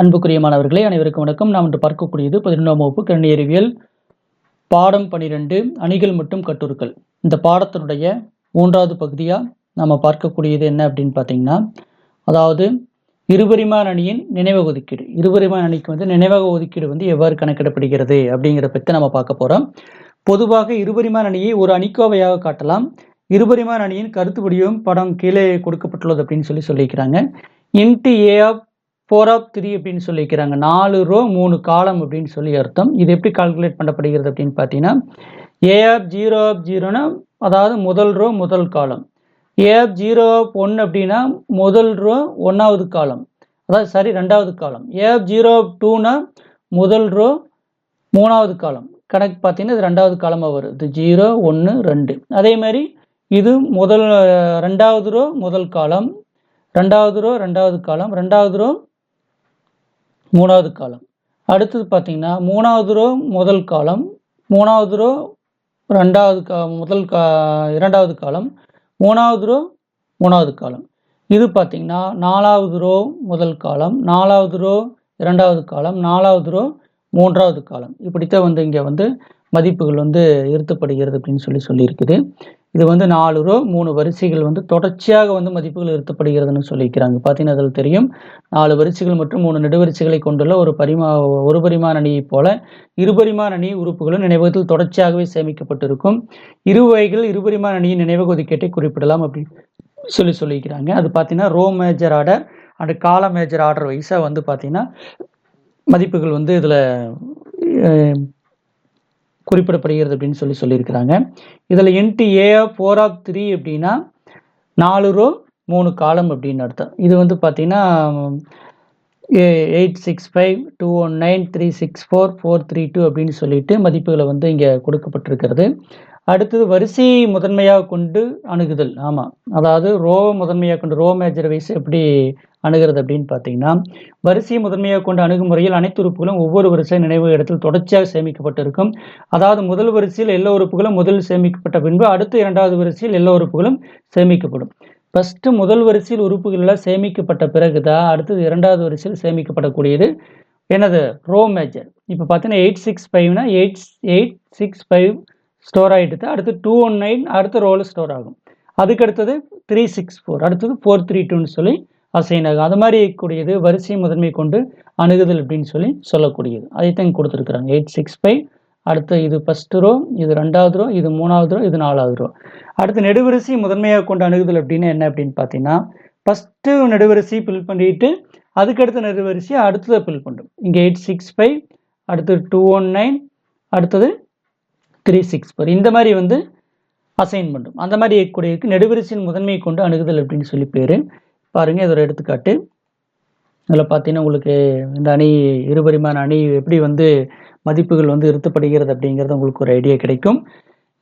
அன்புக்குரிய மாணவர்களே அனைவருக்கும் வணக்கம். நாம் இன்று பார்க்கக்கூடியது பதினொன்றாம் வகுப்பு கணினி அறிவியல் பாடம் பனிரெண்டு அணிகள் மற்றும் கட்டுருக்கள். இந்த பாடத்தினுடைய மூன்றாவது பகுதியாக நாம் பார்க்கக்கூடியது என்ன அப்படின்னு பார்த்தீங்கன்னா அதாவது இருபரிமாண அணியின் நினைவக ஒதுக்கீடு. இருபரிமாண அணிக்கு வந்து நினைவக ஒதுக்கீடு வந்து எவ்வாறு கணக்கிடப்படுகிறது அப்படிங்கிறத பற்றி நம்ம பார்க்க போகிறோம் பொதுவாக இருபரிமாண அணியை ஒரு அணிக்கோவையாக காட்டலாம். இருபரிமாண அணியின் கருத்து வடிவம் படம் கீழே கொடுக்கப்பட்டுள்ளது அப்படின்னு சொல்லி சொல்லியிருக்கிறாங்க. Int a of four of three அப்படின்னு சொல்லியிருக்கிறாங்க நாலு ரோ மூணு காலம் அப்படின்னு சொல்லி அர்த்தம். இது எப்படி கால்குலேட் பண்ணப்படுகிறது அப்படின்னு பார்த்தீங்கன்னா ஏ ஆஃப் ஜீரோ ஆஃப் ஜீரோனா அதாவது முதல் ரோ முதல் column a of zero of one அப்படின்னா முதல் ரோ ஒன்றாவது காலம் அதாவது சரி ரெண்டாவது காலம் ஏ ஆஃப் ஜீரோ ஆஃப் டூனா முதல் ரோ மூணாவது காலம் கணக்கு பார்த்தீங்கன்னா இது ரெண்டாவது காலமாக வரும். இது ஜீரோ ஒன்று ரெண்டு. அதே மாதிரி இது முதல் ரெண்டாவது ரோ முதல் காலம் ரெண்டாவது ரோ ரெண்டாவது காலம் ரெண்டாவது ரோ மூணாவது காலம். அடுத்தது பார்த்தீங்கன்னா மூணாவது ரோ முதல் காலம் மூணாவது ரோ ரெண்டாவது கா முதல் கா இரண்டாவது காலம் மூணாவது ரோ மூணாவது காலம். இது பார்த்தீங்கன்னா நாலாவது ரோ முதல் காலம் நாலாவது ரோ இரண்டாவது காலம் நாலாவது ரோ மூன்றாவது காலம். இப்படித்தான் வந்து இங்கே வந்து மதிப்புகள் வந்து இருத்தப்படுகிறது அப்படின்னு சொல்லி சொல்லியிருக்குது. இது வந்து நாலு ரோ மூணு வரிசைகள் வந்து தொடர்ச்சியாக வந்து மதிப்புகள் இருத்தப்படுகிறதுன்னு சொல்லியிருக்கிறாங்க பார்த்தீங்கன்னா அதில் தெரியும். நாலு வரிசைகள் மற்றும் மூணு நெடுவரிசைகளை கொண்டுள்ள ஒரு பரிமா ஒரு பரிமாண அணியைப் போல இருபரிமாண அணி உறுப்புகளும் நினைவகத்தில் தொடர்ச்சியாகவே சேமிக்கப்பட்டிருக்கும். இரு வகைகள் இருபரிமாண அணியின் நினைவக ஒதுக்கீட்டை குறிப்பிடலாம் அப்படின்னு சொல்லி சொல்லியிருக்கிறாங்க அது பார்த்தீங்கன்னா row major order and column major order வைஸாக வந்து பார்த்தீங்கன்னா மதிப்புகள் வந்து இதில் குறிப்பிடப்படுகிறது அப்படின்னு சொல்லி சொல்லியிருக்கிறாங்க. இதில் int a four of three அப்படின்னா நாலு ரோ மூணு காலம் அப்படின்னு அர்த்தம். இது வந்து பார்த்தீங்கன்னா eight six five two one nine three six four four three two அப்படின்னு சொல்லிட்டு மதிப்புகளை வந்து இங்கே கொடுக்கப்பட்டிருக்கிறது. அடுத்தது வரிசையை முதன்மையாக கொண்டு அணுகுதல். ஆமாம் அதாவது ரோ முதன்மையாக கொண்டு ரோ மேஜர் வைஸ் எப்படி அணுகிறது அப்படின்னு பார்த்தீங்கன்னா வரிசையை முதன்மையாக கொண்டு அணுகுமுறையில் அனைத்து உறுப்புகளும் ஒவ்வொரு வரிசை நினைவு இடத்தில் தொடர்ச்சியாக சேமிக்கப்பட்டிருக்கும். அதாவது முதல் வரிசையில் எல்லா உறுப்புகளும் முதல் சேமிக்கப்பட்ட பின்பு அடுத்த இரண்டாவது வரிசையில் எல்லா உறுப்புகளும் சேமிக்கப்படும். ஃபஸ்ட்டு முதல் வரிசையில் உறுப்புகளில் சேமிக்கப்பட்ட பிறகு தான் அடுத்தது இரண்டாவது வரிசையில் சேமிக்கப்படக்கூடியது எனது ரோ மேஜர் இப்போ பார்த்தீங்கன்னா eight six ஃபைவ்னா eight eight six five store ஆகிட்டு அடுத்து டூ ஒன் நைன் அடுத்த ரோல் ஸ்டோர் ஆகும். அதுக்கு அடுத்தது த்ரீ சிக்ஸ் ஃபோர் அடுத்தது ஃபோர் த்ரீ டூன்னு சொல்லி அசைன் ஆகும். அது மாதிரி இருக்கக்கூடியது வரிசை முதன்மை கொண்டு அணுகுதல் அப்படின்னு சொல்லி சொல்லக்கூடியது. அதைத்தான் கொடுத்துருக்குறாங்க. எயிட் சிக்ஸ் ஃபைவ் அடுத்து இது ஃபஸ்ட்டு ரோ இது ரெண்டாவது ரோ இது மூணாவது ரோ இது நாலாவது ரோ அடுத்து நெடுவரிசை முதன்மையாக கொண்டு அணுகுதல் அப்படின்னு என்ன அப்படின்னு பார்த்தீங்கன்னா ஃபஸ்ட்டு நெடுவரிசை ஃபில் பண்ணிட்டு அதுக்கடுத்த நெடுவரிசையை அடுத்ததை ஃபில் பண்ணும். இங்கே எயிட் சிக்ஸ் ஃபைவ் அடுத்தது டூ ஒன் நைன் அடுத்தது த்ரீ சிக்ஸ் ஃபோர் இந்த மாதிரி வந்து அசைன் பண்ணும் அந்த மாதிரி இருக்கக்கூடியதுக்கு நெடுவரிசையின் முதன்மை கொண்டு அணுகுதல் அப்படின்னு சொல்லி பேர். பாருங்கள் இது ஒரு எடுத்துக்காட்டு. இதில் பார்த்தீங்கன்னா உங்களுக்கு இந்த அணி இருபரிமாண அணி எப்படி வந்து மதிப்புகள் வந்து இருத்தப்படுகிறது அப்படிங்கிறது உங்களுக்கு ஒரு ஐடியா கிடைக்கும்.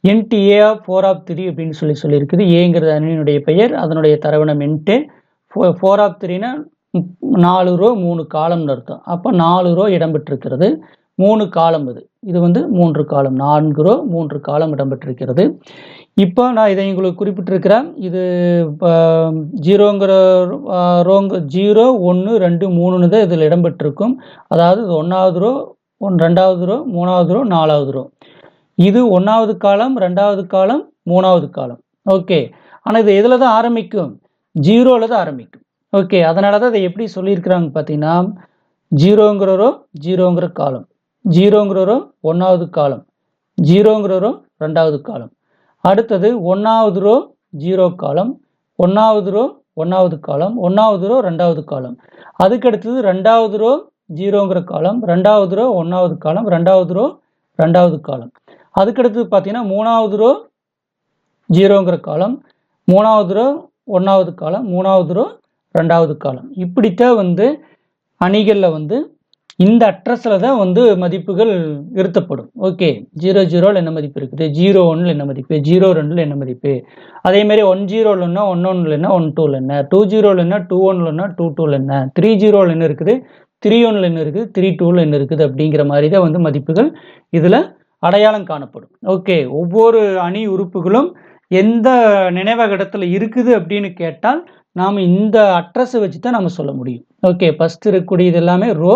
Int a four of three அப்படின்னு சொல்லி சொல்லியிருக்குது. ஏங்கிறது அணியினுடைய பெயர். அதனுடைய தரவணம் என்ட்டு ஃபோ ஃபோர் ஆஃப் த்ரீனா நாலு ரோ மூணு காலம்னு அர்த்தம். அப்போ நாலு ரோ இடம்பெற்றிருக்கிறது மூணு காலம் இது. இது வந்து மூன்று காலம் நான்கு ரோ மூன்று காலம் இடம்பெற்றிருக்கிறது. இப்போ நான் இதை உங்களுக்கு குறிப்பிட்டிருக்கிறேன். இது ஜீரோங்கிற ரோங்க ஜீரோ ஒன்று ரெண்டு மூணுன்னு தான் இதில் இடம்பெற்றிருக்கும். அதாவது இது ஒன்றாவது ரோ ஒன் ரெண்டாவது ரோ மூணாவது ரோ நாலாவது ரோ இது ஒன்றாவது காலம் ரெண்டாவது காலம் மூணாவது காலம். ஓகே. ஆனால் இது எதில் தான் ஆரம்பிக்கும்? ஜீரோவில் தான் ஆரம்பிக்கும். ஓகே. அதனால தான் இதை எப்படி சொல்லியிருக்கிறாங்க பார்த்தீங்கன்னா ஜீரோங்கிற ரோ ஜீரோங்கிற காலம். ஜீரோங்கிற ஒன்றாவது காலம் ஜீரோங்கிற ரெண்டாவது காலம் அடுத்தது ஒன்றாவது ரோ ஜீரோ காலம் ஒன்றாவது ரோ ஒன்றாவது காலம் ஒன்றாவது ரோ ரெண்டாவது காலம் அதுக்கடுத்தது ரெண்டாவது ரோ ஜீரோங்கிற காலம் ரெண்டாவது ரோ ஒன்றாவது காலம் ரெண்டாவது ரோ ரெண்டாவது காலம் அதுக்கடுத்தது பார்த்தீங்கன்னா மூணாவது ரோ ஜீரோங்கிற காலம் மூணாவது ரோ ஒன்றாவது காலம் மூணாவது ரோ ரெண்டாவது காலம் இப்படித்தான் வந்து அணிகளில் வந்து இந்த அட்ரஸில் தான் வந்து மதிப்புகள் இருத்தப்படும். ஓகே ஜீரோ ஜீரோவில் என்ன மதிப்பு இருக்குது? ஜீரோ ஒன்றில் என்ன மதிப்பு? ஜீரோ ரெண்டில் என்ன மதிப்பு? அதேமாதிரி ஒன் ஜீரோவில் என்ன? ஒன் ஒன்னில் என்ன? ஒன் டூவில் என்ன? டூ ஜீரோவில் என்ன? டூ ஒன்னில் என்ன? டூ டூவில் என்ன? த்ரீ ஜீரோவில் என்ன இருக்குது? த்ரீ ஒன்னில் என்ன இருக்குது? த்ரீ டூவில் என்ன இருக்குது? அப்படிங்கிற மாதிரி தான் வந்து மதிப்புகள் இதில் அடையாளம் காணப்படும். ஓகே ஒவ்வொரு அணி உறுப்புகளும் எந்த நினைவக இடத்துல இருக்குது அப்படின்னு கேட்டால் நாம் இந்த அட்ரஸை வச்சு தான் நம்ம சொல்ல முடியும். ஓகே ஃபஸ்ட் இருக்கக்கூடியது எல்லாமே ரோ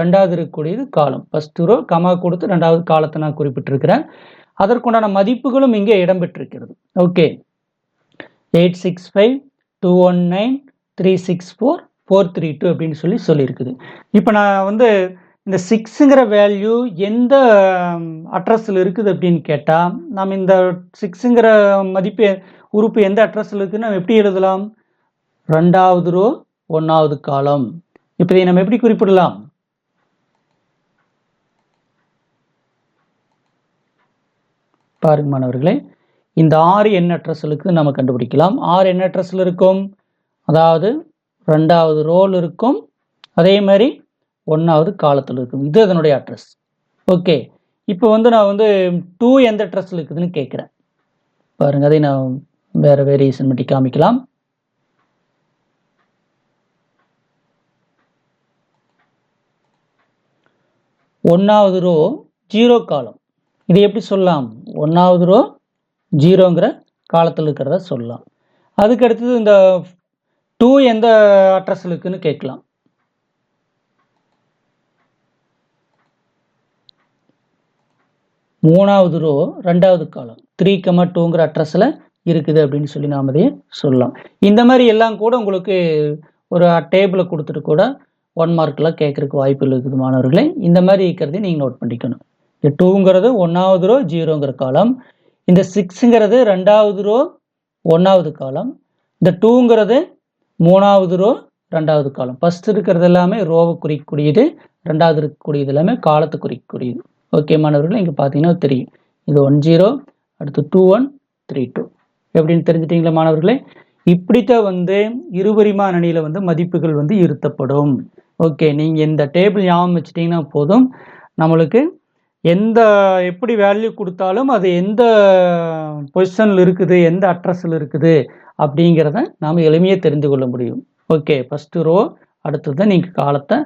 ரெண்டாவது இருக்கக்கூடியது காலம். ஃபஸ்ட்டு ரோ கமா கொடுத்து ரெண்டாவது காலத்தை நான் குறிப்பிட்டிருக்கிறேன். அதற்குண்டான மதிப்புகளும் இங்கே இடம்பெற்றிருக்கிறது. Okay eight six five two one nine three six four four three two அப்படின்னு சொல்லி சொல்லியிருக்குது. இப்போ நான் வந்து இந்த சிக்ஸுங்கிற வேல்யூ எந்த அட்ரஸில் இருக்குது அப்படின்னு கேட்டால் நம்ம இந்த சிக்ஸுங்கிற மதிப்பு உறுப்பு எந்த அட்ரஸில் இருக்குதுன்னு நம்ம எப்படி எழுதலாம்? ரெண்டாவது ரோ ஒன்றாவது காலம். இப்போ இதை நம்ம எப்படி குறிப்பிடலாம்? பாருங்க மாணவர்களே இந்த ஆறு என்ன சொல்லுக்கு நம்ம கண்டுபிடிக்கலாம். ஆறு என்ன சொல் இருக்கும். அதாவது ரெண்டாவது ரோல் இருக்கும். அதே மாதிரி ஒன்றாவது காலத்தில் இருக்கும். இது அதனுடைய அட்ரஸ் ஓகே இப்போ வந்து நான் வந்து டூ எந்த அட்ரஸில் இருக்குதுன்னு கேட்குறேன். பாருங்கள் அதை நான் வேறு வேரியேஷன் பண்ணி காமிக்கலாம். ஒன்றாவது ரோ ஜீரோ காலம். இது எப்படி சொல்லலாம்? ஒன்றாவது ரோ ஜீரோங்கிற காலத்தில் இருக்கிறத சொல்லலாம். அதுக்கு அடுத்தது இந்த டூ எந்த அட்ரஸில் இருக்குன்னு கேட்கலாம். மூணாவது ரோ ரெண்டாவது காலம். த்ரீ கமா டூங்கிற அட்ரஸில் இருக்குது அப்படின்னு சொல்லி நாம் அதையே சொல்லலாம். இந்த மாதிரி எல்லாம் கூட உங்களுக்கு ஒரு டேபிளை கொடுத்துட்டு கூட ஒன் மார்க்கில் கேட்குறக்கு வாய்ப்புகள் இருக்குது மாணவர்களே. இந்த மாதிரி இருக்கிறதையும் நீங்கள் நோட் பண்ணிக்கணும். டூங்கிறது ஒன்றாவது ரோ ஜீரோங்கிற காலம். இந்த சிக்ஸுங்கிறது ரெண்டாவது ரோ ஒன்றாவது காலம். இந்த டூங்கிறது மூணாவது ரோ ரெண்டாவது காலம். ஃபஸ்ட் இருக்கிறது எல்லாமே ரோவை குறிக்கக்கூடியது ரெண்டாவது இருக்கக்கூடியது எல்லாமே காலத்தை குறிக்கக்கூடியது. ஓகே மாணவர்கள் இங்கே பார்த்தீங்கன்னா தெரியும். இது ஒன் ஜீரோ அடுத்து டூ ஒன் த்ரீ டூ எப்படின்னு தெரிஞ்சிட்டிங்களா மாணவர்களே? இப்படித்தான் வந்து இருபரிமாண அணியில் வந்து மதிப்புகள் வந்து இருத்தப்படும். ஓகே நீங்கள் இந்த டேபிள் ஞாபகம் வச்சிட்டிங்கன்னா போதும். நம்மளுக்கு எந்த எப்படி வேல்யூ கொடுத்தாலும் அது எந்த பொசிஷனில் இருக்குது எந்த அட்ரஸில் இருக்குது அப்படிங்கிறத நாம் எளிமையாக தெரிந்து கொள்ள முடியும். ஓகே ஃபஸ்ட்டு ரோ அடுத்தது நீங்கள் காலத்தை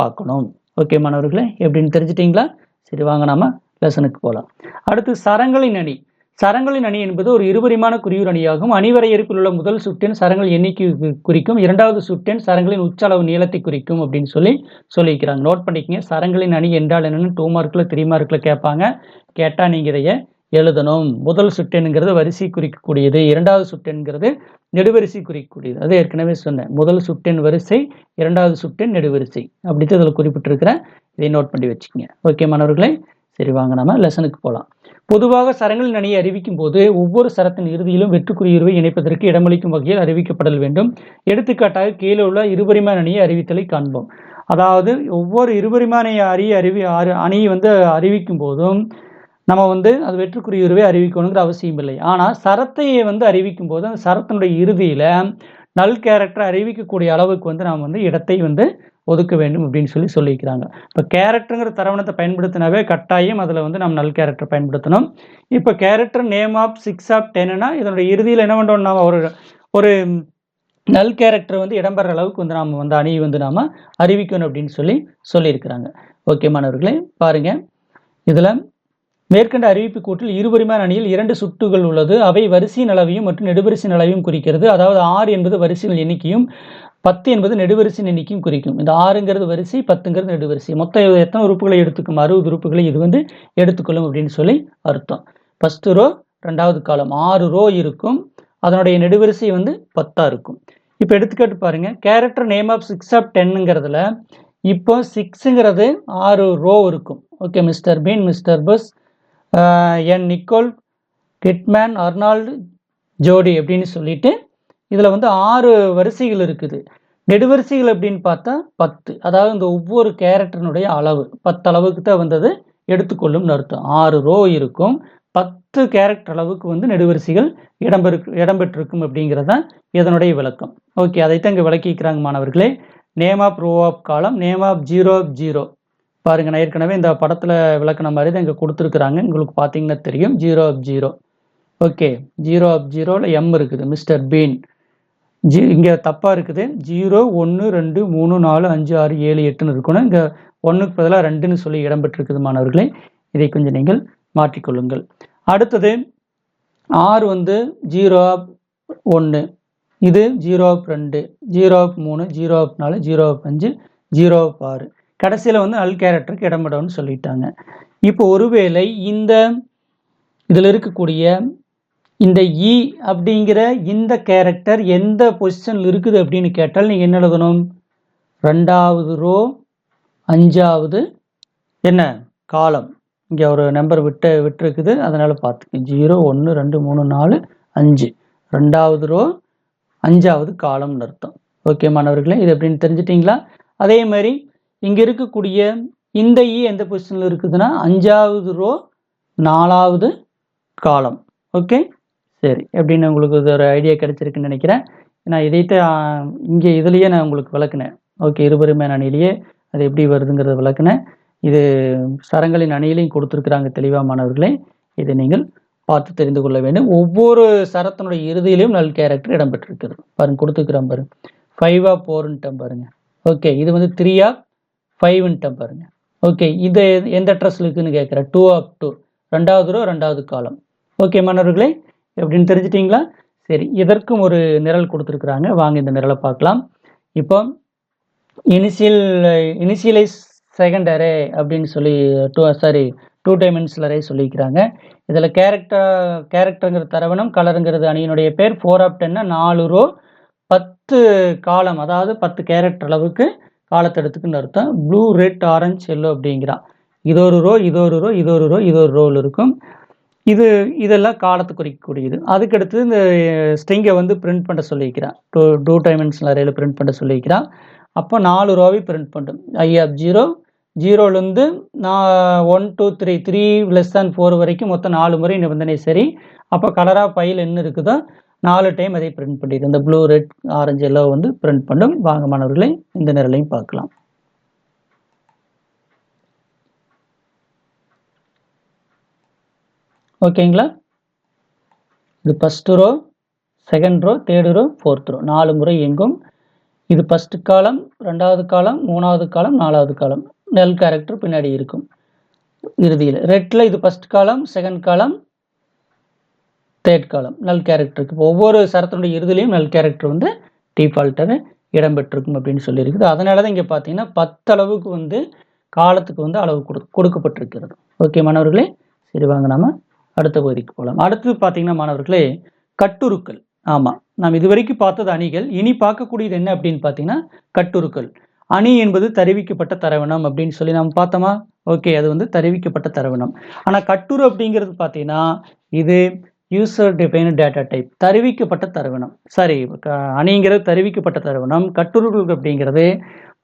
பார்க்கணும். ஓகே மாணவர்களே எப்படின்னு தெரிஞ்சிட்டிங்களா? சரி வாங்க நாம லெசனுக்கு போகலாம் அடுத்து சரங்களின் அணி. சரங்களின் அணி என்பது ஒரு இருபரிமாண குறியூர் அணியாகும். அணிவரையறுப்பில் உள்ள முதல் சுட்டெண் சரங்கள் எண்ணிக்கை குறிக்கும். இரண்டாவது சுட்டெண் சரங்களின் உச்சளவு நீளத்தை குறிக்கும் அப்படின்னு சொல்லி சொல்லியிருக்கிறாங்க. நோட் பண்ணிக்கங்க. சரங்களின் அணி என்றால் என்னன்னு டூ மார்க்கில் த்ரீ மார்க்கில் கேட்பாங்க. கேட்டால் நீங்கள் இதைய எழுதணும். முதல் சுட்டெண்ங்கிறது வரிசை குறிக்கக்கூடியது. இரண்டாவது சுட்டெண்கிறது நெடுவரிசை குறிக்கக்கூடியது. அது ஏற்கனவே சொன்னேன். முதல் சுட்டெண் வரிசை இரண்டாவது சுட்டெண் நெடுவரிசை அப்படின்ட்டு இதில் குறிப்பிட்டிருக்கிறேன். இதை நோட் பண்ணி வச்சுக்கோங்க. ஓகே மாணவர்களே. சரி வாங்க. நம்ம லெசனுக்கு போகலாம் பொதுவாக சரங்களின் அணியை அறிவிக்கும் போது ஒவ்வொரு சரத்தின் இறுதியிலும் வெற்றுக்குறியுருவை இணைப்பதற்கு இடமளிக்கும் வகையில் அறிவிக்கப்படல் வேண்டும். எடுத்துக்காட்டாக கீழே உள்ள இருபரிமாண அணியை அறிவித்தலை காண்போம். அதாவது ஒவ்வொரு இருபரிமாண அறி அறிவி அரு- அணியை வந்து அறிவிக்கும் போதும் நம்ம வந்து அது வெற்றுக்குறியுருவை அறிவிக்கணுங்கிற அவசியம் இல்லை ஆனால் சரத்தையை வந்து அறிவிக்கும் போது அந்த சரத்தினுடைய இறுதியில் நல் கேரக்டர் அறிவிக்கக்கூடிய அளவுக்கு வந்து நாம் வந்து இடத்தை வந்து ஒதுக்க வேண்டும் அப்படின்னு சொல்லி சொல்லியிருக்கிறாங்க. இப்போ கேரக்டருங்கிற தரவணத்தை பயன்படுத்தினாவே கட்டாயம் அதில் வந்து நம்ம நல் கேரக்டர் பயன்படுத்தணும். இப்போ character name of six of டென்னா இதனுடைய இறுதியில் என்ன பண்ணுறோம் நாம் ஒரு ஒரு நல் கேரக்டர் வந்து இடம்பெற அளவுக்கு வந்து நாம் வந்து அணியை வந்து நாம் அறிவிக்கணும் அப்படின்னு சொல்லி சொல்லியிருக்கிறாங்க. ஓகே மாணவர்களே பாருங்கள் இதில் மேற்கண்ட அறிவிப்பு கூட்டில் இருபரிமாண அணியில் இரண்டு சுட்டுகள் உள்ளது. அவை வரிசையின் அளவையும் மற்றும் நெடுவரிசின் அளவையும் குறிக்கிறது. அதாவது ஆறு என்பது வரிசையின் எண்ணிக்கையும் பத்து என்பது நெடுவரிசையின் எண்ணிக்கையும் குறிக்கும். இந்த ஆறுங்கிறது வரிசை பத்துங்கிறது நெடுவரிசை. மொத்தம் எத்தனை உறுப்புகளை எடுத்துக்கும்? அறுபது உறுப்புகளை இது வந்து எடுத்துக்கொள்ளும் அப்படின்னு சொல்லி அர்த்தம். ஃபஸ்ட்டு ரோ ரெண்டாவது காலம் ஆறு ரோ இருக்கும். அதனுடைய நெடுவரிசை வந்து பத்தாக இருக்கும். இப்போ எடுத்துக்காட்டு பாருங்கள் character name of six of டென்னுங்கிறதுல இப்போ சிக்ஸுங்கிறது ஆறு ரோ இருக்கும். Okay mister Bean mister bus N Nicole Kidman Arnold Jodie அப்படின்னு சொல்லிட்டு இதில் வந்து ஆறு வரிசைகள் இருக்குது. நெடுவரிசைகள் அப்படின்னு பார்த்தா பத்து. அதாவது இந்த ஒவ்வொரு கேரக்டரினுடைய அளவு. பத்து அளவுக்கு தான் வந்தது. எடுத்துக்கொள்ளும்னு அர்த்தம். ஆறு ரோ இருக்கும். பத்து கேரக்டர் அளவுக்கு வந்து நெடுவரிசைகள் இடம்பெறு இடம்பெற்றிருக்கும் அப்படிங்கிறது தான் இதனுடைய விளக்கம். ஓகே அதைத்தான் இங்கே விளக்கிக்கிறாங்க மாணவர்களே. Name of row of column name of zero of zero பாருங்க நான் ஏற்கனவே இந்த படத்தில் விளக்குன மாதிரி தான் இங்கே கொடுத்துருக்குறாங்க. உங்களுக்கு பார்த்தீங்கன்னா தெரியும். Zero of zero okay zero of ஜீரோவில் எம் இருக்குது மிஸ்டர் பீன் ஜி இங்கே தப்பாக இருக்குது. ஜீரோ ஒன்று ரெண்டு மூணு நாலு அஞ்சு ஆறு ஏழு எட்டுன்னு இருக்கணும். இங்கே ஒன்றுக்கு பதிலாக ரெண்டுன்னு சொல்லி இடம்பெற்றிருக்குது மாணவர்களே. இதை கொஞ்சம் நீங்கள் மாற்றிக்கொள்ளுங்கள். அடுத்தது ஆறு வந்து ஜீரோ ஆஃப் ஒன்று இது ஜீரோ ஆஃப் ரெண்டு. ஜீரோ ஆஃப் மூணு ஜீரோ ஆஃப் நாலு ஜீரோ ஆஃப் அஞ்சு ஜீரோ ஆஃப் ஆறு. கடைசியில் வந்து அல் கேரக்டருக்கு இடமிடம்னு சொல்லிட்டாங்க. இப்போ ஒருவேளை இந்த இதில் இருக்கக்கூடிய இந்த இ அப்படிங்கிற இந்த கேரக்டர் எந்த பொசிஷனில் இருக்குது அப்படின்னு கேட்டால் நீங்கள் என்ன எழுதணும்? ரெண்டாவது ரோ அஞ்சாவது என்ன? காலம். இங்கே ஒரு நம்பர் விட்டு விட்டுருக்குது. அதனால் பார்த்துக்க ஜீரோ ஒன்று ரெண்டு மூணு நாலு அஞ்சு. ரெண்டாவது ரோ அஞ்சாவது காலம்னு அர்த்தம். ஓகே மாணவர்களே இது எப்படின்னு தெரிஞ்சிட்டிங்களா? அதே மாதிரி இங்கே இருக்கக்கூடிய இந்த இ எந்த பொசிஷனில் இருக்குதுன்னா அஞ்சாவது ரோ நாலாவது காலம் ஓகே சரி. எப்படின்னு உங்களுக்கு இது ஒரு ஐடியா கிடைச்சிருக்குன்னு நினைக்கிறேன். நான் இதைத்தான் இங்கே இதுலேயே நான் உங்களுக்கு விளக்குனேன். ஓகே இருபருமே அணிலேயே அது எப்படி வருதுங்கிறத விளக்குனேன். இது சரங்களின் அணியிலையும் கொடுத்துருக்குறாங்க தெளிவாக மாணவர்களே. இதை நீங்கள் பார்த்து தெரிந்து கொள்ள வேண்டும். ஒவ்வொரு சரத்தினுடைய இறுதியிலையும் நல் கேரக்டர் இடம்பெற்றிருக்கிறது. பாருங்க கொடுத்துருக்குறேன் பாருங்க. ஃபைவா போருன்ட்டேன் பாருங்க. ஓகே இது வந்து த்ரீயா ஃபைவ்ன்ட்டம் பாருங்க. ஓகே இது எந்த அட்ரஸில் இருக்குதுன்னு கேட்குறேன். டூ ஆஃப் டூ ரெண்டாவது ரோ ரெண்டாவது காலம் ஓகே மாணவர்களே எப்படின்னு தெரிஞ்சிட்டிங்களா? சரி இதற்கும் ஒரு நிரல் கொடுத்துருக்குறாங்க. வாங்க இந்த நிரலை பார்க்கலாம். இப்போ இனிஷியல் இனிஷியலைஸ் செகண்ட் அரே அப்படின்னு சொல்லி two sorry two dimensional array சொல்லிக்கிறாங்க இதில் கேரக்டர் கேரக்டருங்கிற தரவணம் கலருங்கிறது அணியினுடைய பேர். ஃபோர் ஆஃப் டென்னா நாலு ரோ பத்து காலம் அதாவது பத்து கேரக்டர் அளவுக்கு காலத்தெடுத்துக்குன்னு அர்த்தம். ப்ளூ ரெட் ஆரஞ்சு எல்லோ அப்படிங்கிறான். இது ஒரு ரோ இது ஒரு ரோ இது ஒரு ரோ இது ஒரு ரோல் இருக்கும். இது இதெல்லாம் காலத்தை குறிக்கக்கூடியது. அதுக்கடுத்து இந்த ஸ்ட்ரிங்கை வந்து பிரிண்ட் பண்ண சொல்லியிருக்கிறான். டூ டூ டைமென்ஷன் அரேல பிரிண்ட் பண்ண சொல்லியிருக்கிறான். அப்போ நாலு ரோவை பிரிண்ட் பண்ணும். ஐ ஜீரோ ஜீரோலேருந்து நான் one two three three less than four வரைக்கும் மொத்தம் நாலு முறை நிபந்தனை சரி. அப்போ கலராக பையில் என்ன இருக்குதோ நாலு டைம் அதை பிரிண்ட் பண்ணியிருக்கு இந்த ப்ளூ ரெட் ஆரஞ்சு எல்லாம் வந்து பிரிண்ட் பண்ணும். வாங்க மாணவர்களை இந்த நிரலையும் பார்க்கலாம். ஓகேங்களா இது first row second row third row fourth row நாலு முறை எங்கும் இது ஃபஸ்ட்டு காலம் ரெண்டாவது காலம் மூணாவது காலம் நாலாவது காலம் நெல் கேரக்டர் பின்னாடி இருக்கும். இறுதியில். ரெட்டில் இது ஃபஸ்ட் காலம் செகண்ட் காலம் தேர்ட் காலம் நல் கேரக்டருக்கு ஒவ்வொரு சரத்தினுடைய இறுதிலையும் நல் கேரக்டர் வந்து டிஃபால்ட்டாக இடம்பெற்றிருக்கும் அப்படின்னு சொல்லியிருக்குது. அதனால தான் இங்கே பார்த்தீங்கன்னா பத்து அளவுக்கு வந்து காலத்துக்கு வந்து அளவு கொடு கொடுக்கப்பட்டிருக்கிறது. ஓகே மாணவர்களே சரி வாங்க நாம் அடுத்த பகுதிக்கு போகலாம் அடுத்தது பார்த்தீங்கன்னா மாணவர்களே கட்டுருக்கள். ஆமாம் நாம் இதுவரைக்கும் பார்த்தது அணிகள். இனி பார்க்கக்கூடியது என்ன அப்படின்னு பார்த்தீங்கன்னா கட்டுருக்கள். அணி என்பது தருவிக்கப்பட்ட தரவினம் அப்படின்னு சொல்லி நாம் பார்த்தோமா? ஓகே அது வந்து தருவிக்கப்பட்ட தரவினம் ஆனால் கட்டுரு அப்படிங்கிறது பார்த்தீங்கன்னா இது யூசர் டிஃபைன் டேட்டா டைப் தருவிக்கப்பட்ட தரவணம் சரி அணிங்கிறது தருவிக்கப்பட்ட தரவணம் கட்டுரைகள் அப்படிங்கிறது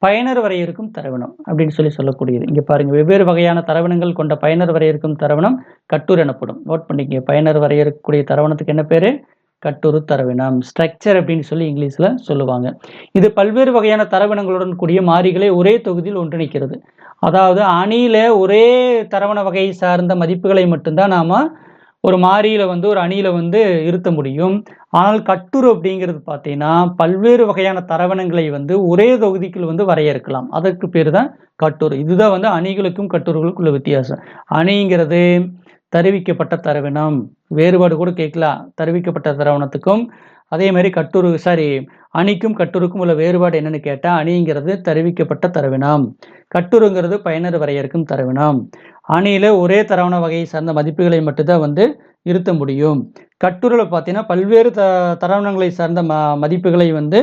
பயனர் வரையறுக்கும் தரவணம் அப்படின்னு சொல்லி சொல்லக்கூடியது. இங்கே பாருங்கள் வெவ்வேறு வகையான தரவணங்கள் கொண்ட பயனர் வரையறுக்கும் தரவணம் கட்டுர் எனப்படும். நோட் பண்ணிக்கங்க பயனர் வரையறுக்கக்கூடிய தரவணத்துக்கு என்ன பேர்? கட்டுரு தரவினம். ஸ்ட்ரக்சர் அப்படின்னு சொல்லி இங்கிலீஷில் சொல்லுவாங்க. இது பல்வேறு வகையான தரவினங்களுடன் கூடிய மாறிகளை ஒரே தொகுதியில் ஒன்றிணைக்கிறது. அதாவது அணியில் ஒரே தரவண வகையை சார்ந்த மதிப்புகளை மட்டும்தான் நாம் ஒரு மாறியில் வந்து ஒரு அணியில் வந்து இருத்த முடியும். ஆனால் கட்டுரு அப்படிங்கிறது பார்த்தீங்கன்னா பல்வேறு வகையான தரவணங்களை வந்து ஒரே தொகுதிக்குள் வந்து வரையறுக்கலாம். அதற்கு பேர் தான் கட்டுரு. இதுதான் வந்து அணிகளுக்கும் கட்டுரைகளுக்கும் உள்ள வித்தியாசம். அணிங்கிறது தருவிக்கப்பட்ட தரவினம் வேறுபாடு கூட கேட்கலாம். தருவிக்கப்பட்ட தரவணத்துக்கும் அதே மாதிரி கட்டுரு சாரி அணிக்கும் கட்டுருக்கும் உள்ள வேறுபாடு என்னன்னு கேட்டால் அணிங்கிறது தருவிக்கப்பட்ட தரவினம் கட்டுருங்கிறது பயனர் வரையறுக்கும் தரவினம் அணியில் ஒரே தரவண வகையை சார்ந்த மதிப்புகளை மட்டும்தான் வந்து இருத்த முடியும். கட்டுரையில் பார்த்தீங்கன்னா பல்வேறு த தரவணங்களை சார்ந்த ம மதிப்புகளை வந்து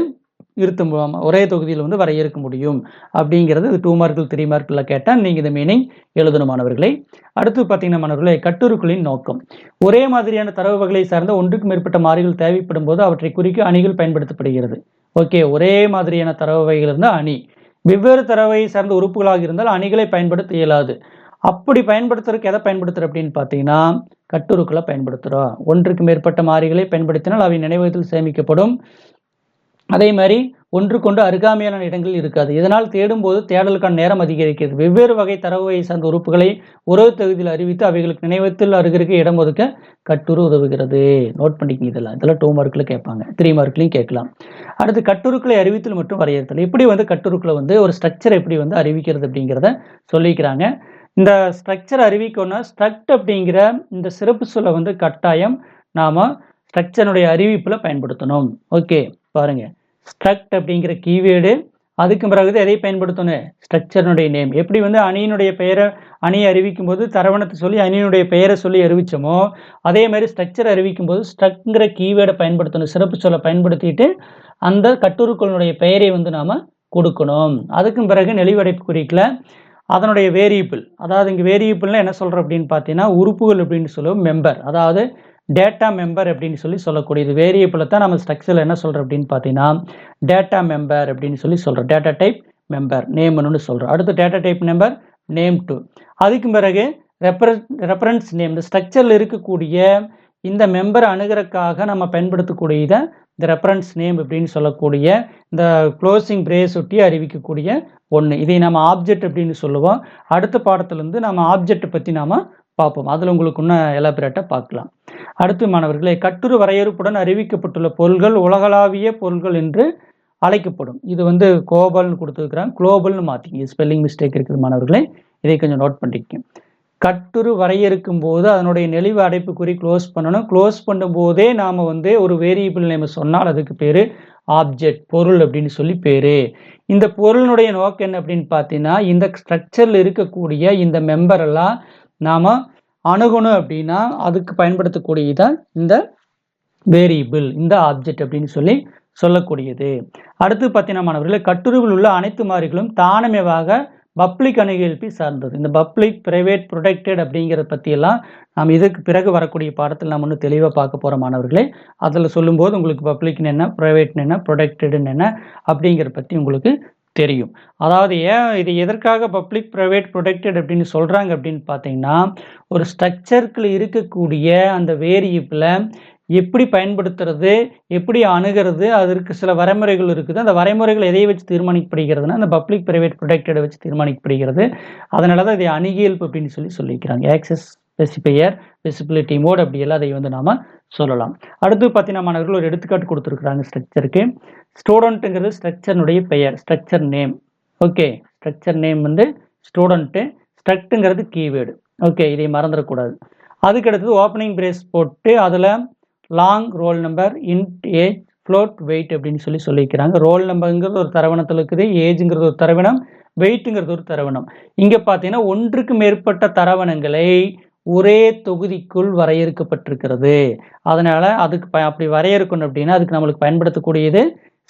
இருத்த ஒரே தொகுதியில் வந்து வரையறுக்க முடியும். அப்படிங்கிறது டூ மார்க்கில் த்ரீ மார்க்கில் கேட்டால் நீங்கள் இந்த மீனிங் எழுதணும் மாணவர்களை. அடுத்து பார்த்தீங்கன்னா மாணவர்களே கட்டுரைகளின் நோக்கம். ஒரே மாதிரியான தரவு வகைகளை சார்ந்த ஒன்றுக்கு மேற்பட்ட மாறிகள் தேவைப்படும் போது அவற்றை குறிக்க அணிகள் பயன்படுத்தப்படுகிறது. ஓகே ஒரே மாதிரியான தரவு வகைகள் இருந்தால் அணி. வெவ்வேறு தரவை சார்ந்த உறுப்புகளாக இருந்தால் அணிகளை பயன்படுத்த இயலாது. அப்படி பயன்படுத்துறதுக்கு எதை பயன்படுத்துகிற அப்படின்னு பார்த்தீங்கன்னா கட்டுருக்களை பயன்படுத்துகிறோம் ஒன்றுக்கு மேற்பட்ட மாறிகளை பயன்படுத்தினால் அவை நினைவகத்தில் சேமிக்கப்படும். அதே மாதிரி ஒன்றுக்கொண்டு அருகாமையான இடங்கள் இருக்காது. இதனால் தேடும்போது தேடலுக்கான நேரம் அதிகரிக்கிறது. வெவ்வேறு வகை தரவை சார்ந்த உறுப்புகளை உறவு தொகுதியில் அறிவித்து அவைகளுக்கு நினைவத்தில் அருகிற்கு இடம் ஒதுக்க கட்டுரு உதவுகிறது. நோட் பண்ணிக்கிங்க இதெல்லாம். இதெல்லாம் டூ மார்க்கில் கேட்பாங்க. த்ரீ மார்க்லையும் கேட்கலாம். அடுத்து கட்டுருக்களை அறிவித்தல் மற்றும் வரையறுத்தல். இப்படி வந்து கட்டுருக்களை வந்து ஒரு ஸ்ட்ரக்சர் எப்படி வந்து அறிவிக்கிறது அப்படிங்கிறத சொல்லிக்கிறாங்க. இந்த ஸ்ட்ரக்சர் அறிவிக்கணும்னா ஸ்ட்ரக்ட் அப்படிங்கிற இந்த சிறப்பு சொல்லை வந்து கட்டாயம் நாம் ஸ்ட்ரக்சருடைய அறிவிப்பில் பயன்படுத்தணும். ஓகே பாருங்க. ஸ்ட்ரக்ட் அப்படிங்கிற கீவேர்டு அதுக்கு பிறகு எதை பயன்படுத்தணும்? ஸ்ட்ரக்சர்னுடைய நேம் எப்படி வந்து அணியினுடைய பெயரை அணியை அறிவிக்கும் போது தரவணத்தை சொல்லி அணியினுடைய பெயரை சொல்லி அறிவிச்சோமோ அதே மாதிரி ஸ்ட்ரக்சர் அறிவிக்கும் போது ஸ்ட்ரக்ங்கிற கீவேர்டை பயன்படுத்தணும். சிறப்பு சொல்ல பயன்படுத்திட்டு அந்த கட்டுருக்களுடைய பெயரை வந்து நாம் கொடுக்கணும். அதுக்கும் பிறகு நெளிவடைப்பு குறிக்கல அதனுடைய வேரியபிள் அதாவது இங்கே வேரியபிள்னா என்ன சொல்கிறோம் அப்படின்னு பார்த்தீங்கன்னா உறுப்புகள் அப்படின்னு சொல்லுவோம் மெம்பர் அதாவது டேட்டா மெம்பர் அப்படின்னு சொல்லி சொல்லக்கூடியது. வேரியபிளை தான் நம்ம ஸ்ட்ரக்சரில் என்ன சொல்கிறோம் அப்படின்னு பார்த்தீங்கன்னா டேட்டா மெம்பர் அப்படின்னு சொல்லி சொல்கிறோம் டேட்டா டைப் மெம்பர் நேம்னு சொல்கிறோம் அடுத்து data type number name two அதுக்கு பிறகு ரெஃபரன்ஸ் ரெஃபரன்ஸ் நேம் இந்த ஸ்ட்ரக்சரில் இருக்கக்கூடிய இந்த மெம்பரை அணுகிறக்காக நம்ம பயன்படுத்தக்கூடிய இதை இந்த ரெஃபரன்ஸ் நேம் அப்படின்னு சொல்லக்கூடிய இந்த க்ளோசிங் பிரேஸ் ஒட்டி அறிவிக்கக்கூடிய ஒன்று இதை நம்ம ஆப்ஜெக்ட் அப்படின்னு சொல்லுவோம். அடுத்த பாடத்துலேருந்து நம்ம ஆப்ஜெக்ட்டை பற்றி நாம் பார்ப்போம். அதில் உங்களுக்கு இன்னும் எலாபரேட்டாக பார்க்கலாம். அடுத்து மாணவர்களே கட்டுரை வரையறுப்புடன் அறிவிக்கப்பட்டுள்ள பொருள்கள் உலகளாவிய பொருள்கள் என்று அழைக்கப்படும். இது வந்து கோபல்னு கொடுத்துருக்குறாங்க. குளோபல்னு மாற்றிங்க ஸ்பெல்லிங் மிஸ்டேக் இருக்குது மாணவர்களே. இதை கொஞ்சம் நோட் பண்ணிக்கோங்க. கட்டுரு வரையறுக்கும் போது அதனுடைய நெளிவு அடைப்புக்குறி க்ளோஸ் பண்ணணும். க்ளோஸ் பண்ணும்போதே நாம் வந்து ஒரு வேரியபிள் நேம் சொன்னால் அதுக்கு பேர் ஆப்ஜெக்ட் பொருள் அப்படின்னு சொல்லி பேர். இந்த பொருளினுடைய நோக்கம் என்ன அப்படின்னு பார்த்தீங்கன்னா இந்த ஸ்ட்ரக்சரில் இருக்கக்கூடிய இந்த மெம்பரெல்லாம் நாம் அணுகணும் அப்படின்னா அதுக்கு பயன்படுத்தக்கூடியதான் இந்த வேரியபிள் இந்த ஆப்ஜெக்ட் அப்படின்னு சொல்லி சொல்லக்கூடியது. அடுத்து பார்த்தீங்கன்னா மாணவர்களே கட்டுருவில் உள்ள அனைத்து மாறிகளும் தானமேவாக பப்ளிக் அணுகேல்பி சார்ந்தது. இந்த பப்ளிக் பிரைவேட் ப்ரொடெக்டட் அப்படிங்கிறத பற்றியெல்லாம் நாம் இதுக்கு பிறகு வரக்கூடிய பாடத்தில் நாம் இன்னும் தெளிவாக பார்க்க போகிற மாணவர்களே. அதில் சொல்லும்போது உங்களுக்கு பப்ளிக்னு என்ன ப்ரைவேட்னு என்ன ப்ரொடெக்டடுன்னு என்ன அப்படிங்கிறத பற்றி உங்களுக்கு தெரியும். அதாவது ஏன் இது எதற்காக பப்ளிக் ப்ரைவேட் ப்ரொடெக்டட் அப்படின்னு சொல்கிறாங்க அப்படின்னு பார்த்தீங்கன்னா ஒரு ஸ்ட்ரக்சருக்குள்ள இருக்கக்கூடிய அந்த வேரியபிளை எப்படி பயன்படுத்துறது எப்படி அணுகிறது அதற்கு சில வரைமுறைகள் இருக்குது. அந்த வரைமுறைகள் எதை வச்சு தீர்மானிக்கப்படுகிறதுனா அந்த பப்ளிக் பிரைவேட் ப்ரொடெக்டடை வச்சு தீர்மானிக்கப்படுகிறது. அதனால தான் இதை அணுகியல்பு அப்படின்னு சொல்லி சொல்லிக்கிறாங்க ஆக்சஸ் ஸ்பெசிஃபையர் விசிபிலிட்டி மோட் அப்படி எல்லாம் அதை வந்து நாம் சொல்லலாம். அடுத்து பார்த்தீங்கன்னா மாணவர்கள் ஒரு எடுத்துக்காட்டு கொடுத்துருக்குறாங்க ஸ்ட்ரக்சருக்கு ஸ்டூடெண்ட்டுங்கிறது ஸ்ட்ரக்சர்னுடைய பெயர் structure name okay structure name வந்து ஸ்டூடெண்ட்டு ஸ்ட்ரக்ட்டுங்கிறது கீவேர்டு ஓகே இதை மறந்துடக்கூடாது. அதுக்கு அடுத்தது ஓப்பனிங் பிரேஸ் போட்டு அதில் long roll number int age float weight அப்படின்னு சொல்லி சொல்லிக்கிறாங்க ரோல் நம்பருங்கிறது ஒரு தரவணத்தில் இருக்குது ஏஜுங்கிறது ஒரு தரவணம் வெயிட்டுங்கிறது ஒரு தரவணம். இங்கே பார்த்தீங்கன்னா ஒன்றுக்கு மேற்பட்ட தரவணங்களை ஒரே தொகுதிக்குள் வரையறுக்கப்பட்டிருக்கிறது. அதனால் அதுக்கு ப அப்படி வரையறுக்கணும் அப்படின்னா அதுக்கு நம்மளுக்கு பயன்படுத்தக்கூடியது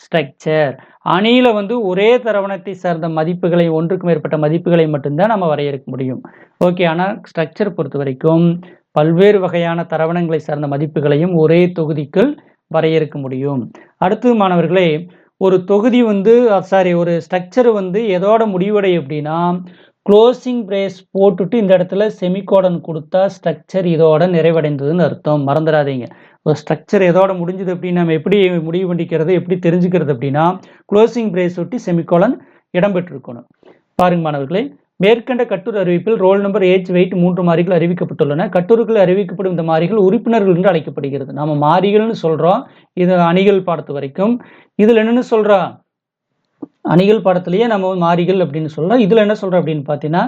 ஸ்ட்ரக்சர் அணியில் வந்து ஒரே தரவணத்தை சார்ந்த மதிப்புகளை ஒன்றுக்கு மேற்பட்ட மதிப்புகளை மட்டும்தான் நம்ம வரையறுக்க முடியும். ஓகே ஆனால் ஸ்ட்ரக்சர் பொறுத்த வரைக்கும் பல்வேறு வகையான தரவணங்களை சார்ந்த மதிப்புகளையும் ஒரே தொகுதிக்குள் வரையறுக்க முடியும். அடுத்து மாணவர்களே ஒரு தொகுதி வந்து சாரி ஒரு ஸ்ட்ரக்சர் வந்து எதோட முடிவடை அப்படின்னா க்ளோசிங் பிரேஸ் போட்டுட்டு இந்த இடத்துல செமிகோடன் கொடுத்தா ஸ்ட்ரக்சர் இதோட நிறைவடைந்ததுன்னு அர்த்தம். மறந்துடாதீங்க. ஒரு ஸ்ட்ரக்சர் எதோட முடிஞ்சது அப்படின்னு நம்ம எப்படி முடிவு பண்ணிக்கிறது எப்படி தெரிஞ்சுக்கிறது அப்படின்னா க்ளோசிங் பிரேஸ் ஒட்டி செமிகோலன் இடம்பெற்றிருக்கணும். பாருங்க மாணவர்களே மேற்கண்ட கட்டுரை அறிவிப்பில் ரோல் நம்பர் ஏஜ் வெயிட் மூன்று மாறிகள் அறிவிக்கப்பட்டுள்ளன. கட்டுரைகள் அறிவிக்கப்படும் இந்த மாறிகள் உறுப்பினர்கள் என்று அழைக்கப்படுகிறது. நாம மாறிகள்னு சொல்றோம். இது அணிகள் பாடத்து வரைக்கும். இதுல என்னன்னு சொல்றா? அணிகள் பாடத்திலேயே நம்ம மாறிகள் அப்படின்னு சொல்றோம். இதுல என்ன சொல்றோம் அப்படின்னு பார்த்தீங்கன்னா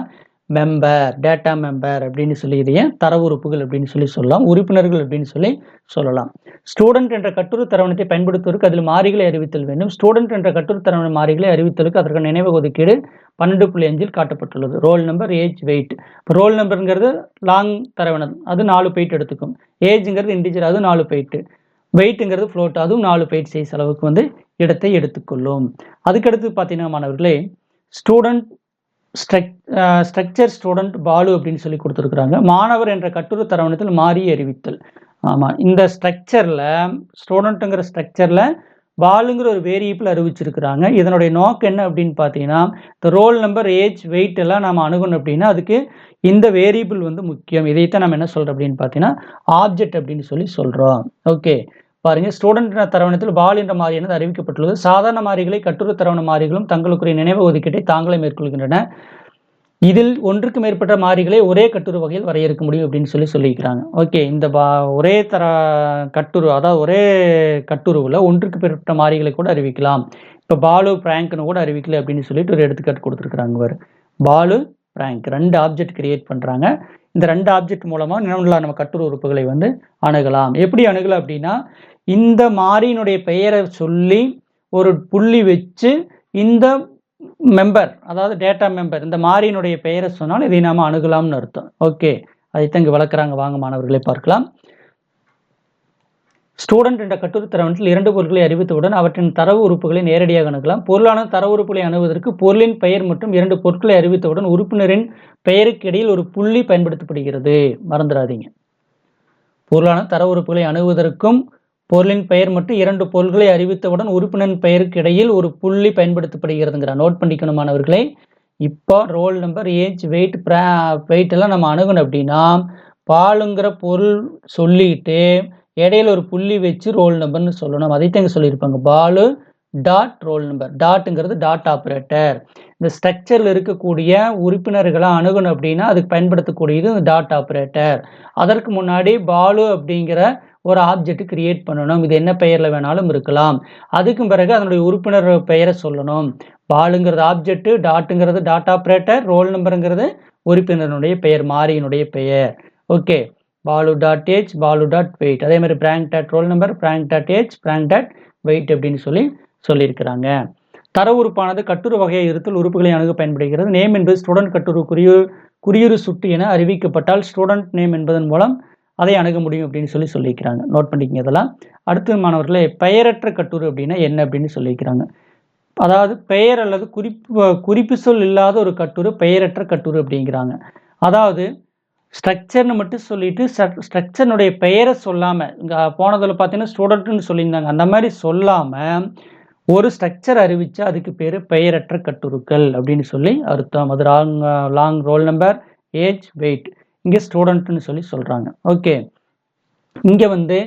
மெம்பர் டேட்டா மெம்பர் அப்படின்னு சொல்லி இதையே தரவு உறுப்புகள் அப்படின்னு சொல்லி சொல்லலாம் உறுப்பினர்கள் அப்படின்னு சொல்லி சொல்லலாம். ஸ்டூடெண்ட் என்ற கட்டுரை தரவணத்தை பயன்படுத்துவதற்கு அதில் மாறிகளை அறிவித்தல் வேண்டும். ஸ்டூடெண்ட் என்ற கட்டுரை தரவணை மாறிகளை அறிவித்தலுக்கு அதற்கு நினைவு ஒதுக்கீடு பன்னெண்டு புள்ளி அஞ்சில் காட்டப்பட்டுள்ளது. ரோல் நம்பர் ஏஜ் வெயிட் இப்போ ரோல் நம்பருங்கிறது லாங் தரவணம் அது நாலு பெயிட் எடுத்துக்கும். ஏஜுங்கிறது இண்டிஜர் அது நாலு பெயிட்டு வெயிட்டுங்கிறது ஃப்ளோட் அதுவும் நாலு பெயிட் சைஸ் அளவுக்கு வந்து இடத்தை எடுத்துக்கொள்ளும். அதுக்கடுத்து பார்த்தீங்கன்னா மாணவர்களே student struct structure student Balu அப்படின்னு சொல்லி கொடுத்துருக்குறாங்க. மாணவர் என்ற கட்டுரை தரவணத்தில் மாறி அறிவித்தல். ஆமாம் இந்த ஸ்ட்ரக்சரில் ஸ்டூடெண்ட்டுங்கிற ஸ்ட்ரக்சரில் பாலுங்கிற ஒரு வேரியபிள் அறிவிச்சிருக்கிறாங்க. இதனுடைய நோக்கம் என்ன அப்படின்னு பார்த்தீங்கன்னா இந்த ரோல் நம்பர் ஏஜ் வெயிட் எல்லாம் நம்ம அணுகணும் அப்படின்னா அதுக்கு இந்த வேரியபிள் வந்து முக்கியம். இதைத்தான் நம்ம என்ன சொல்கிறோம் அப்படின்னு பார்த்தீங்கன்னா ஆப்ஜெக்ட் அப்படின்னு சொல்லி சொல்கிறோம் ஓகே பாருங்க ஸ்டூடெண்ட் தரவணத்தில் பால் என்ற மாறியானது அறிவிக்கப்பட்டுள்ளது. சாதாரண மாறிகளை கட்டுரை தரவண மாறிகளும் தங்களுக்குரிய நினைவு ஒதுக்கீட்டை தாங்களே மேற்கொள்கின்றன. இதில் ஒன்றுக்கு மேற்பட்ட மாறிகளை ஒரே கட்டுரை வகையில் வரையறுக்க முடியும் அப்படின்னு சொல்லி சொல்லியிருக்கிறாங்க. ஓகே இந்த பா ஒரே தர கட்டுரு அதாவது ஒரே கட்டுருவில் ஒன்றுக்கு மேற்பட்ட மாறிகளை கூட அறிவிக்கலாம். இப்போ பாலு பிராங்க்னு கூட அறிவிக்கல அப்படின்னு சொல்லிட்டு ஒரு எடுத்துக்காட்டு கொடுத்துருக்குறாங்க பாரு பாலு பிராங்க் ரெண்டு ஆப்ஜெக்ட் கிரியேட் பண்ணுறாங்க இந்த ரெண்டு ஆப்ஜெக்ட் மூலமாக நினைவுல நம்ம கட்டுரை உறுப்புகளை வந்து அணுகலாம். எப்படி அணுகலாம் அப்படின்னா இந்த மாறியினுடைய பெயரை சொல்லி ஒரு புள்ளி வச்சு இந்த மெம்பர் அதாவது டேட்டா மெம்பர் இந்த மாறியினுடைய பெயரை சொன்னால் இதை நாம் அணுகலாம்னு அர்த்தம். ஓகே அதைத்தான் இங்கே விளக்குறாங்க வாங்க மாணவர்களை பார்க்கலாம். ஸ்டூடெண்ட் என்ற கட்டுரைத்தரவனத்தில் இரண்டு பொருட்களை அறிவித்தவுடன் அவற்றின் தரவு உறுப்புகளை நேரடியாக அணுகலாம். பொருளான தரவு உறுப்புகளை அணுவதற்கு பொருளின் பெயர் மற்றும் இரண்டு பொருட்களை அறிவித்தவுடன் உறுப்பினரின் பெயருக்கு இடையில் ஒரு புள்ளி பயன்படுத்தப்படுகிறது. மறந்துடாதீங்க. பொருளான தரவு உறுப்புகளை அணுவதற்கும் பொருளின் பெயர் மற்றும் இரண்டு பொருட்களை அறிவித்தவுடன் உறுப்பினரின் பெயருக்கு இடையில் ஒரு புள்ளி பயன்படுத்தப்படுகிறதுங்கிற நோட் பண்ணிக்கணும் மாணவர்களே. இப்போ roll number age weight weight எல்லாம் நம்ம அணுகணும் அப்படின்னா பாலுங்கிற பொருள் சொல்லிட்டு இடையில ஒரு புள்ளி வச்சு ரோல் நம்பர்னு சொல்லணும். அதைத்தான் இங்கே சொல்லியிருப்பாங்க. பாலு டாட் ரோல் நம்பர் டாட்டுங்கிறது டாட் ஆப்ரேட்டர் இந்த ஸ்ட்ரக்சரில் இருக்கக்கூடிய உறுப்பினர்களை அணுகணும் அப்படின்னா அதுக்கு பயன்படுத்தக்கூடியது இந்த டாட் ஆப்ரேட்டர் அதற்கு முன்னாடி பாலு அப்படிங்கிற ஒரு ஆப்ஜெக்ட் கிரியேட் பண்ணணும். இது என்ன பெயரில் வேணாலும் இருக்கலாம். அதுக்கும் பிறகு அதனுடைய உறுப்பினர் பெயரை சொல்லணும். பாலுங்கிறது ஆப்ஜெக்ட் டாட்டுங்கிறது டாட் ஆப்ரேட்டர் ரோல் நம்பருங்கிறது உறுப்பினருடைய பெயர் மாறியினுடைய பெயர். Okay Balu dot age Balu dot weight அதே மாதிரி Frank dot roll number Frank dot age Frank dot weight அப்படின்னு சொல்லி சொல்லியிருக்கிறாங்க. தர உறுப்பானது கட்டுரு வகையை இருத்தல் உறுப்புகளை அணுக பயன்படுகிறது. நேம் என்பது ஸ்டூடெண்ட் கட்டுரு குறியூர் குறியுறு சுட்டு என அறிவிக்கப்பட்டால் ஸ்டூடெண்ட் நேம் என்பதன் மூலம் அதை அணுக முடியும் அப்படின்னு சொல்லி சொல்லியிருக்கிறாங்க நோட் பண்ணிக்கங்க இதெல்லாம். அடுத்து மாணவர்களே பெயரற்ற கட்டுரை அப்படின்னா என்ன அப்படின்னு சொல்லியிருக்கிறாங்க அதாவது பெயர் அல்லது குறிப்பு குறிப்பு சொல் இல்லாத ஒரு கட்டுரை பெயரற்ற கட்டுரை அப்படிங்கிறாங்க. அதாவது ஸ்ட்ரக்சர்னு மட்டும் சொல்லிட்டு ஸ்ட்ரக்சர்னுடைய பெயரை சொல்லாமல் இங்கே போனதில் பார்த்தீங்கன்னா ஸ்டூடெண்ட்னு சொல்லியிருந்தாங்க. அந்த மாதிரி சொல்லாமல் ஒரு ஸ்ட்ரக்சர் அறிவித்து அதுக்கு பேர் பெயரற்ற கட்டுருக்கள் அப்படின்னு சொல்லி அர்த்தம். அது long long roll number age weight இங்கே ஸ்டூடெண்ட்னு சொல்லி சொல்கிறாங்க ஓகே இங்கே வந்து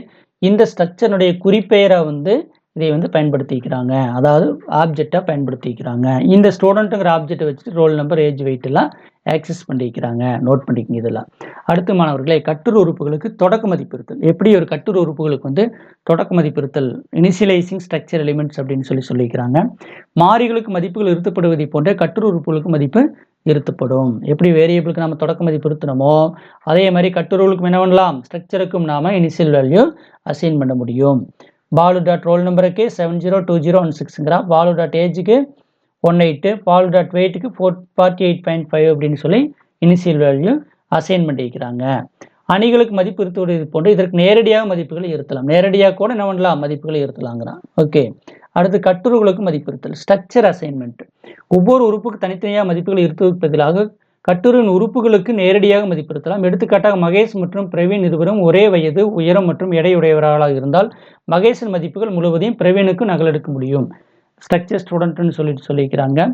இந்த ஸ்ட்ரக்சருடைய குறிப்பெயரை வந்து இதை வந்து பயன்படுத்திக்கிறாங்க. அதாவது ஆப்ஜெக்டாக பயன்படுத்திக்கிறாங்க. இந்த ஸ்டூடெண்ட்டுங்கிற ஆப்ஜெக்டை வச்சுட்டு ரோல் நம்பர் ஏஜ் வெயிட் எல்லாம் ஆக்சஸ் பண்ணிக்கிறாங்க நோட் பண்ணிக்கங்க இதெல்லாம். அடுத்த மாணவர்களே கட்டுரை உறுப்புகளுக்கு தொடக்க மதிப்பிருத்தல் எப்படி ஒரு கட்டுரை உறுப்புகளுக்கு வந்து தொடக்க மதிப்பிருத்தல் இனிஷியலைசிங் ஸ்ட்ரக்சர் எலிமெண்ட்ஸ் அப்படின்னு சொல்லி சொல்லிக்கிறாங்க மாறிகளுக்கு மதிப்புகள் இருத்தப்படுவதை போன்ற கட்டுரை உறுப்புகளுக்கு மதிப்பு இருத்தப்படும். எப்படி வேரியபிளுக்கு நம்ம தொடக்க மதிப்பு இருத்தணுமோ அதே மாதிரி கட்டுரைகளுக்கும் என்ன பண்ணலாம்? ஸ்ட்ரக்சருக்கும் நாம் இனிஷியல் வேல்யூ அசைன் பண்ண முடியும். பாலு டாட் ரோல் நம்பருக்கு seven zero two zero one சிக்ஸுங்கிறா Balu dot ஏஜுக்கு one eight Balu dot வெயிட்டுக்கு four forty eight point five அப்படின்னு சொல்லி இனிஷியல் வேல்யூ அசைன் வைக்கிறாங்க அணிகளுக்கு மதிப்பு இருத்துவது போன்று இதற்கு நேரடியாக மதிப்புகளை இருத்தலாம். நேரடியாக கூட என்ன பண்ணலாம்? மதிப்புகளை இருத்தலாங்கிறான். ஓகே அடுத்து கட்டுரைகளுக்கு மதிப்பு இருத்தல் ஸ்ட்ரக்சர் அசைன்மெண்ட் ஒவ்வொரு உறுப்புக்கு தனித்தனியாக மதிப்புகளை இருத்துவதற்கு பதிலாக கட்டுரையின் உறுப்புகளுக்கு நேரடியாக மதிப்பிடுத்தலாம் எடுத்துக்காட்டாக மகேஷ் மற்றும் பிரவீன் இருவரும் ஒரே வயது உயரம் மற்றும் எடையுடையவர்களாக இருந்தால் மகேஷின் மதிப்புகள் முழுவதையும் பிரவீனுக்கு நகலெடுக்க முடியும். ஸ்ட்ரக்சர் ஸ்டூடெண்ட்னு சொல்லிட்டு சொல்லிக்கிறாங்க.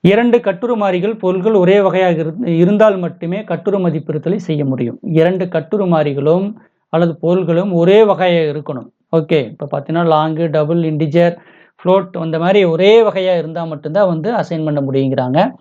இரண்டு கட்டுருமாறிகள் பொருள்கள் ஒரே வகையாக இரு- இருந்தால் மட்டுமே கட்டுரு மதிப்பிடுத்தலை செய்ய முடியும். இரண்டு கட்டுருமாறிகளும் அல்லது பொருள்களும் ஒரே வகையாக இருக்கணும். ஓகே இப்போ பார்த்தீங்கன்னா லாங்கு டபுள் இண்டிஜர் ஃப்ளோட் அந்த மாதிரி ஒரே வகையாக இருந்தால் மட்டும்தான் வந்து அசைன் பண்ண முடியுங்கிறாங்க.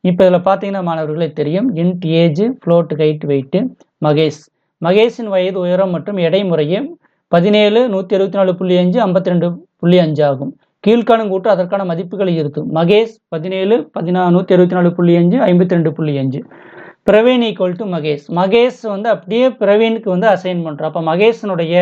இப்போ இதில் பார்த்தீங்கன்னா மாணவர்களே தெரியும். Int age float height weight Mahesh. மகேஷின் வயது உயரம் மற்றும் எடை முறையே பதினேழு நூற்றி அறுபத்தி நாலு புள்ளி அஞ்சு ஐம்பத்தி ரெண்டு புள்ளி அஞ்சு ஆகும். கீழ்காணும் கூட்டு அதற்கான மதிப்புகளை இருக்கும் மகேஷ் பதினேழு பதினா நூற்றி அறுபத்தி நாலு புள்ளி அஞ்சு ஐம்பத்தி ரெண்டு புள்ளி அஞ்சு. Praveen equal to Mahesh. Mahesh வந்து அப்படியே பிரவீனுக்கு வந்து அசைன் பண்ணுறோம் அப்போ மகேஷனுடைய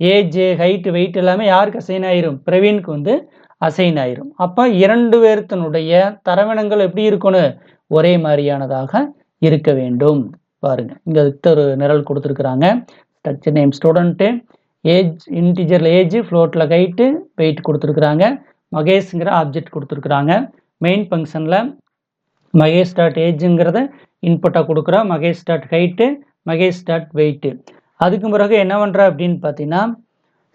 ஏஜ் ஹைட்டு வெயிட் எல்லாமே யாருக்கு அசைன் ஆயிரும்? பிரவீனுக்கு வந்து அசைன் ஆயிரும். அப்போ இரண்டு பேர்த்தனுடைய தரவினங்கள் எப்படி இருக்கணும் ஒரே மாதிரியானதாக இருக்க வேண்டும். பாருங்க. இங்க ஒரு நிரல் கொடுத்துருக்குறாங்க. ஸ்ட்ரக்சர் நேம் ஸ்டூடெண்ட்டு ஏஜ் இன்டிஜரில் ஏஜ் ஃப்ளோட்டில் ஹைட்டு வெயிட் கொடுத்துருக்குறாங்க. மகேஷ்ங்கிற ஆப்ஜெக்ட் கொடுத்துருக்குறாங்க. மெயின் ஃபங்க்ஷனில் மகேஷ் டாட் ஏஜுங்கிறத இன்புட்டாக கொடுக்குறோம் Mahesh dot height Mahesh dot weight அதுக்கு பிறகு என்ன பண்ணுற அப்படின்னு பார்த்தீங்கன்னா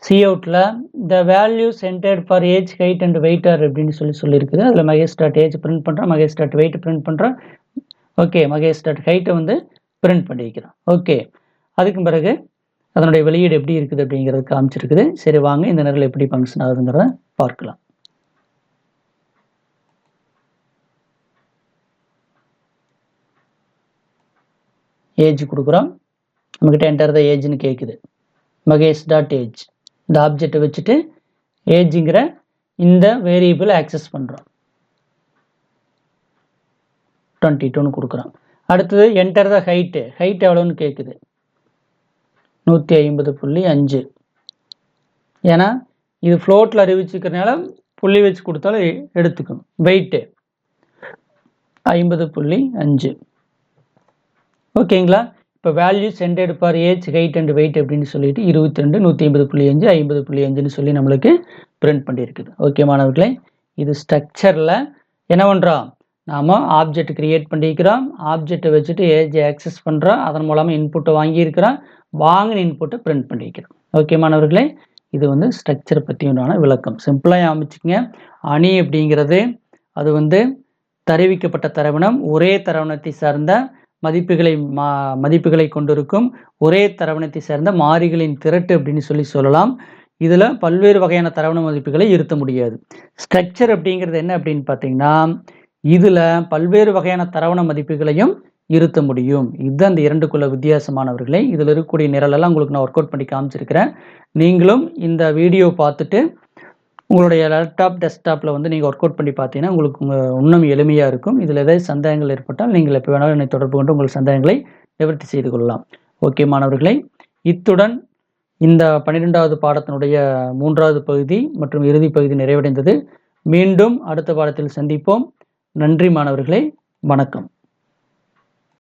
சிஅவுட்டில் the value entered for age height and weight அப்படின்னு சொல்லி சொல்லியிருக்குது அதில் மகேஷ் டாட் ஏஜ் பிரிண்ட் பண்ணுறோம் மகேஷ் டாட் வெயிட் பிரிண்ட் பண்ணுறோம் ஓகே மகேஷ் டாட் ஹைட்டை வந்து பிரிண்ட் பண்ணி வைக்கிறோம் ஓகே அதுக்கு பிறகு அதனுடைய வெளியீடு எப்படி இருக்குது அப்படிங்கிறது காமிச்சிருக்குது. சரி வாங்க இந்த நிரல் எப்படி ஃபங்க்ஷன் ஆகுதுங்கிறத பார்க்கலாம். ஏஜ் கொடுக்குறோம். நம்மக்கிட்ட என்டர் த ஏஜ்னு கேட்குது மகேஷ் டாட் ஏஜ் இந்த ஆப்ஜெக்டை வச்சுட்டு ஏஜுங்கிற இந்த வேரியபிள் ஆக்சஸ் பண்ணுறோம் டுவெண்ட்டி டூன்னு கொடுக்குறோம். அடுத்தது என்டர் த ஹைட்டு ஹைட் எவ்வளோன்னு கேட்குது நூற்றி ஐம்பது புள்ளி அஞ்சு. ஏன்னா இது ஃப்ளோட்டில் அறிவிச்சுக்கிறனால புள்ளி வச்சு கொடுத்தாலும் எடுத்துக்கணும். எடுத்துக்கும் வெயிட்டு ஐம்பது புள்ளி அஞ்சு. ஓகேங்களா? இப்போ value சென்டெட் for age height and weight அப்படின்னு சொல்லிட்டு இருபத்தி ரெண்டு நூற்றி ஐம்பது புள்ளி அஞ்சு ஐம்பது புள்ளி அஞ்சுன்னு சொல்லி நம்மளுக்கு பிரிண்ட் பண்ணியிருக்குது. ஓகே மாணவர்களே இது ஸ்ட்ரக்சரில் என்ன பண்ணுறோம் நாம் ஆப்ஜெக்ட் கிரியேட் பண்ணிக்கிறோம் ஆப்ஜெக்டை வச்சுட்டு ஏஜ் ஆக்சஸ் பண்ணுறோம் அதன் மூலமாக இன்புட்டை வாங்கியிருக்கிறோம். வாங்கின போட்டு பிரிண்ட் பண்ணிக்கிறோம். ஓகே மாணவர்களே இது வந்து ஸ்ட்ரக்சர் பற்றி உண்டான விளக்கம் சிம்பிளாக அமைச்சுக்கங்க அணி அப்படிங்கிறது அது வந்து தருவிக்கப்பட்ட தரவினம் ஒரே தரவணத்தை சார்ந்த மதிப்புகளை மா மதிப்புகளை கொண்டிருக்கும் ஒரே தரவணத்தை சேர்ந்த மாறிகளின் திரட்டு அப்படின்னு சொல்லி சொல்லலாம். இதில் பல்வேறு வகையான தரவண மதிப்புகளை இருத்த முடியாது. ஸ்ட்ரக்சர் அப்படிங்கிறது என்ன அப்படின்னு பார்த்தீங்கன்னா இதில் பல்வேறு வகையான தரவண மதிப்புகளையும் இருத்த முடியும். இதுதான் அந்த இரண்டுக்குள்ள வித்தியாசமானவர்களே. இதில் இருக்கக்கூடிய நிரலெல்லாம் உங்களுக்கு நான் ஒர்க் அவுட் பண்ணி காமிச்சிருக்கிறேன். நீங்களும் இந்த வீடியோ பார்த்துட்டு உங்களுடைய லேப்டாப் டெஸ்க்டாப்பில் வந்து நீங்கள் ஒர்க் அவுட் பண்ணி பார்த்தீங்கன்னா உங்களுக்கு உங்கள் இன்னும் எளிமையாக இருக்கும். இதில் ஏதாவது சந்தேகங்கள் ஏற்பட்டால் நீங்கள் எப்போ வேணாலும் என்னை தொடர்பு கொண்டு உங்கள் சந்தேகங்களை நிவர்த்தி செய்து கொள்ளலாம். ஓகே மாணவர்களை. இத்துடன் இந்த பன்னிரெண்டாவது பாடத்தினுடைய மூன்றாவது பகுதி மற்றும் இறுதி பகுதி நிறைவடைந்தது. மீண்டும் அடுத்த பாடத்தில் சந்திப்போம். நன்றி மாணவர்களே. வணக்கம்.